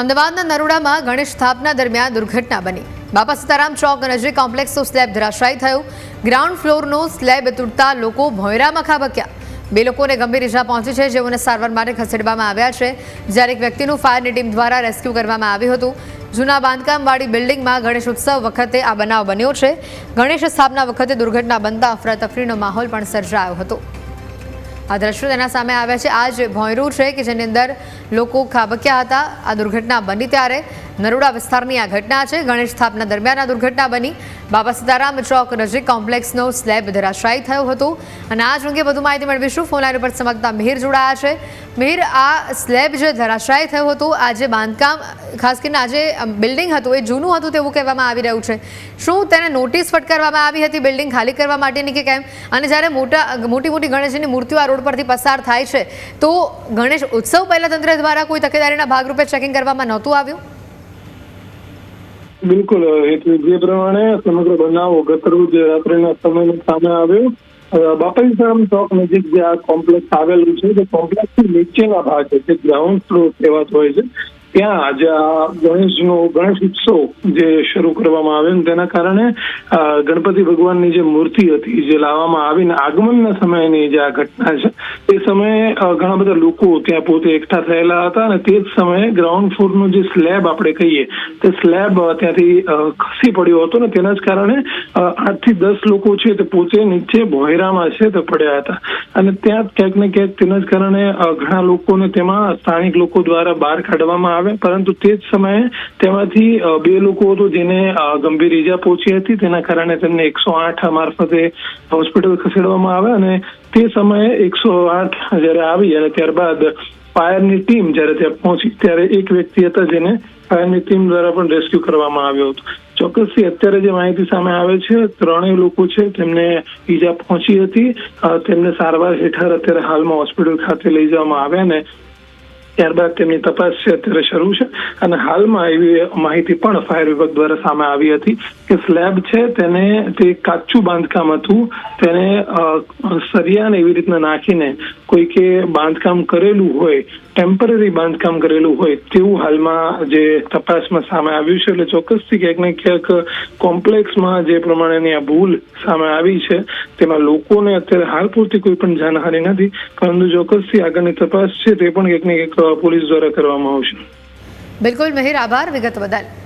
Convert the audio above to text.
અમદાવાદના નરોડામાં ગણેશ સ્થાપના દરમિયાન દુર્ઘટના બની. બાપા સીતારામ ચોક નજીક કોમ્પ્લેક્સનો સ્લેબ ધરાશાયી થયો. ગ્રાઉન્ડ ફ્લોરનો સ્લેબ તૂટતા લોકો ભોંયરામાં ખાબક્યા. બે લોકોને ગંભીર ઇજા પહોંચી છે, જેઓને સારવાર માટે ખસેડવામાં આવ્યા છે. જ્યારે એક વ્યક્તિનું ફાયરની ટીમ દ્વારા રેસ્ક્યુ કરવામાં આવ્યું હતું. જૂના બાંધકામવાળી બિલ્ડિંગમાં ગણેશ ઉત્સવ વખતે આ બનાવ બન્યો છે. ગણેશ સ્થાપના વખતે દુર્ઘટના બનતા અફરાતફરીનો માહોલ પણ સર્જાયો હતો. આ દ્રશ્યો તેના સામે આવ્યા છે. આ જ ભોંયરું છે કે જેની અંદર લોકો ખાબક્યા હતા. આ દુર્ઘટના બની ત્યારે નરોડા વિસ્તારની આ ઘટના છે. ગણેશ સ્થાપના દરમિયાન આ દુર્ઘટના બની. બાબા સીતારામ ચોક નજીક કોમ્પ્લેક્સનો સ્લેબ ધરાશાયી થયો હતો. અને આ જ અંગે વધુ માહિતી મેળવીશું. ફોન લાઈન ઉપર સમજતા મિહિર જોડાયા છે. મિહિર, આ સ્લેબ જે ધરાશાયી થયું હતું, આ જે બાંધકામ, ખાસ કરીને આજે બિલ્ડિંગ હતું, એ જૂનું હતું તેવું કહેવામાં આવી રહ્યું છે. શું તેને નોટિસ ફટકારવામાં આવી હતી, બિલ્ડિંગ ખાલી કરવા માટેની કે કેમ? અને જ્યારે મોટા મોટી મોટી ગણેશજીની મૂર્તિઓ આ રોડ પરથી પસાર થાય છે, તો ગણેશ ઉત્સવ પહેલાં તંત્ર દ્વારા કોઈ તકેદારીના ભાગરૂપે ચેકિંગ કરવામાં નહોતું આવ્યું? બિલકુલ એટલે જે પ્રમાણે સમગ્ર બનાવો ગતરવું જે રાત્રિના સમયમાં સામે આવ્યો. બાપાજી સામ ચોક નજીક જે આ કોમ્પ્લેક્સ આવેલું છે તે કોમ્પ્લેક્સ નીચેના ભાગે જે ગ્રાઉન્ડ ફ્લોર કહેવાતો હોય છે ત્યાં આજે આ ગણેશનો ગણેશ ઉત્સવ જે શરૂ કરવામાં આવ્યો ને તેના કારણે ગણપતિ ભગવાનની જે મૂર્તિ હતી જે લાવવામાં આવીને આગમનના સમયની જે આ ઘટના છે તે સમયે ઘણા બધા લોકો ત્યાં પોતે એકઠા થયેલા હતા અને તે જ સમયે ગ્રાઉન્ડ ફ્લોરનો જે સ્લેબ આપણે કહીએ, તે સ્લેબ ત્યાંથી ખસી પડ્યો હતો ને તેના જ કારણે આઠથી દસ લોકો છે તે પોતે નીચે ભોયરામાં છે તે પડ્યા હતા. અને ત્યાં ક્યાંક ને ક્યાંક તેના જ કારણે ઘણા લોકોને તેમાં સ્થાનિક લોકો દ્વારા બહાર કાઢવામાં આવે, પરંતુ તે જ સમયે તેમાંથી બે લોકો તો જેને ગંભીર ઈજા પહોંચી હતી, તેના કારણે તેમને એકસો આઠ મારફતે હોસ્પિટલ ખસેડવામાં આવે અને તે સમયે એકસો આઠ જ્યારે આવી અને ત્યારબાદ ફાયરની ટીમ જ્યારે ત્યાં પહોંચી, ત્યારે એક વ્યક્તિ હતા જેને ફાયરની ટીમ દ્વારા પણ રેસ્ક્યુ કરવામાં આવ્યો હતો. ચોક્કસથી અત્યારે જે માહિતી સામે આવે છે, ત્રણેય લોકો છે તેમને ઈજા પહોંચી હતી. તેમને સારવાર હેઠળ અત્યારે હાલમાં હોસ્પિટલ ખાતે લઈ જવામાં આવ્યા ને ત્યારબાદ તેમની તપાસ છે અત્યારે શરૂ છે અને હાલમાં એવી માહિતી પણ ફાયર વિભાગ દ્વારા સામે આવી હતી કે સ્લેબ છે તેને તે કાચું બાંધકામ હતું. તેને સરિયાને એવી રીતના નાખીને કોઈકે બાંધકામ કરેલું હોય ટેમ્પરરી બાંધકામ કરેલું હોય તેવું હાલમાં જે તપાસમાં સામે આવ્યું છે. એટલે ચોક્કસથી ક્યાંક ને ક્યાંક કોમ્પ્લેક્સમાં જે પ્રમાણેની આ ભૂલ સામે આવી છે, તેમાં લોકોને અત્યારે હાલ પૂરતી કોઈ પણ જાનહાનિ નથી. પરંતુ ચોક્કસથી આગળની તપાસ છે તે પણ ક્યાંક ને ક્યાંક પોલીસ દ્વારા કરવામાં આવશે. બિલકુલ મહેર આભાર વિગત બદલ.